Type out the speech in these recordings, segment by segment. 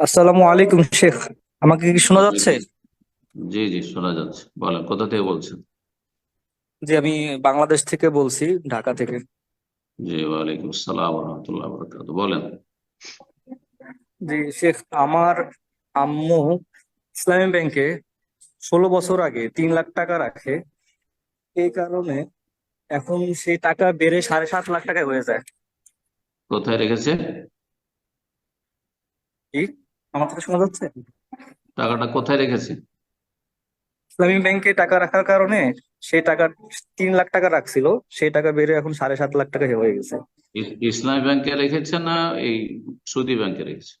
আসসালামু আলাইকুম শেখ। আমাকে কি শোনা যাচ্ছে? জি জি শোনা যাচ্ছে। বলেন কোথা থেকে বলছেন? জি আমি বাংলাদেশ থেকে বলছি ঢাকা থেকে। জি ওয়ালাইকুম আসসালাম রহমতুল্লাহ বরকাত বলেন। জি শেখ আমার আম্মু ইসলামী ব্যাংকে ষোলো বছর আগে তিন লাখ টাকা রাখে। এই কারণে এখন সেই টাকা বেড়ে সাড়ে সাত লাখ টাকা হয়ে যায়। কোথায় রেখেছে? কি? আমার কথা শোনা যাচ্ছে? টাকাটা কোথায় রেখেছে? ইসলামী ব্যাংকে টাকা রাখার কারণে সেই টাকা তিন লাখ টাকা রাখছিল সেই টাকা বেড়ে এখন সাড়ে সাত লাখ টাকা হয়ে গেছে। ইস- ইসলামী ব্যাংকে রেখেছে না এই সুদি ব্যাংকে রেখেছে?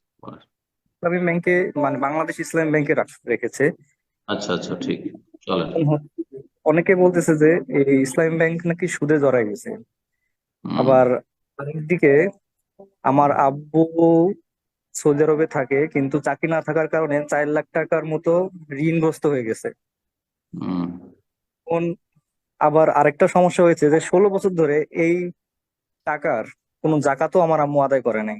ইসলামী ব্যাংকে মানে বাংলাদেশ ইসলামী ব্যাংকে রেখেছে। আচ্ছা আচ্ছা ঠিক। চলেন। অনেকে বলতেছে যে এই ইসলামী ব্যাংক নাকি সুদে জড়াই গেছে। আবার আরেকদিকে আমার আব্বু সৌদি আরবে থাকে কিন্তু চাকরি না থাকার কারণে চার লাখ টাকার মতো ঋণগ্রস্ত হয়ে গেছে। আবার আরেকটা সমস্যা হয়েছে যে ষোলো বছর ধরে এই টাকার কোনো জাকাতও আমার আম্মু আদায় করে নাই।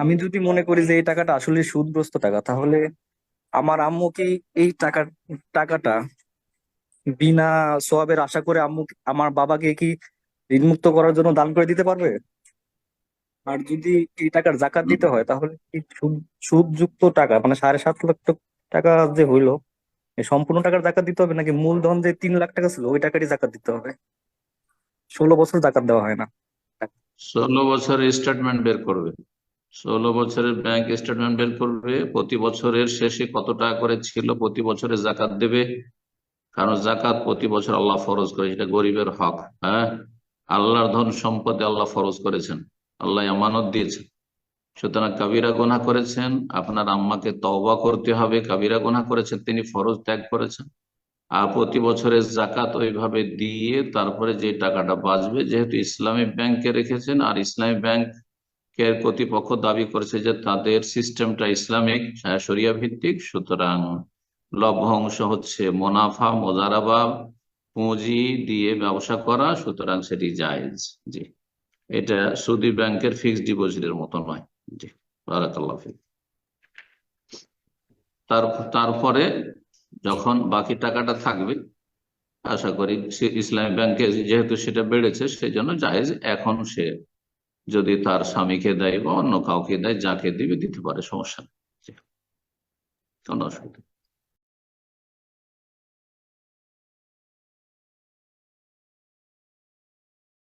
আমি যদি মনে করি যে এই টাকাটা আসলে সুদগ্রস্ত টাকা তাহলে আমার আম্মু কি এই টাকা টাকাটা বিনা সওয়াবের আশা করে আম্মু আমার বাবাকে কি ঋণমুক্ত করার জন্য দান করে দিতে পারবে? আর যদি এই টাকার জাকাত দিতে হয়, তাহলে কি সুদ, সুদযুক্ত টাকা মানে সাড়ে সাত লাখ টাকা যে হইল সম্পূর্ণ টাকার জাকাত দিতে হবে নাকি মূলধন যে তিন লাখ টাকা ছিল, ওই টাকারই জাকাত দিতে হবে? ষোলো বছর জাকাত দেওয়া হয় না। ষোলো বছরের স্টেটমেন্ট বের করবে। ষোলো বছরের ব্যাংক স্টেটমেন্ট বের করবে, প্রতি বছরের শেষে কত টাকা করে ছিল, প্রতি বছরে জাকাত দেবে। কারণ জাকাত প্রতি বছর আল্লাহ ফরজ করে সেটা গরিবের হক হ্যাঁ? আল্লাহর ধন সম্পদে আল্লাহ ফরজ করেছেন। আল্লাহ আমানত দিয়েছেন। সুতরাং কাবিরা গোনা করেছেন আপনার আম্মাকে তওবা করতে হবে কাবিরা গোনা করেছেন তিনি ফরজ ত্যাগ করেছেন। আর প্রতি বছরের জাকাত ওইভাবে দিয়ে তারপরে যে টাকাটা বাঁচবে যেহেতু ইসলামী ব্যাংকে রেখেছেন আর ইসলামী ব্যাংকের কর্তৃপক্ষ দাবি করেছে যে তাদের সিস্টেমটা ইসলামিক আহ, শরিয়া ভিত্তিক। সুতরাং লভ্যাংশ হচ্ছে মুনাফা মোজারাবা পুঁজি দিয়ে ব্যবসা করা সুতরাং সেটি জায়েজ। জি। এটা সুদী ব্যাংকের ফিক্সড ডিপোজিটের মতো নয় জি, বারাকাল্লাহ তারপরে যখন বাকি টাকাটা থাকবে, আশা করি সে ইসলামী ব্যাংকে যেহেতু সেটা বেড়েছে সেই জন্য জায়েজ এখন সে যদি তার স্বামীকে দেয় বা অন্য কাউকে দেয়, যাকে দিবে, দিতে পারে, সমস্যা নেই। কোনো অসুবিধা।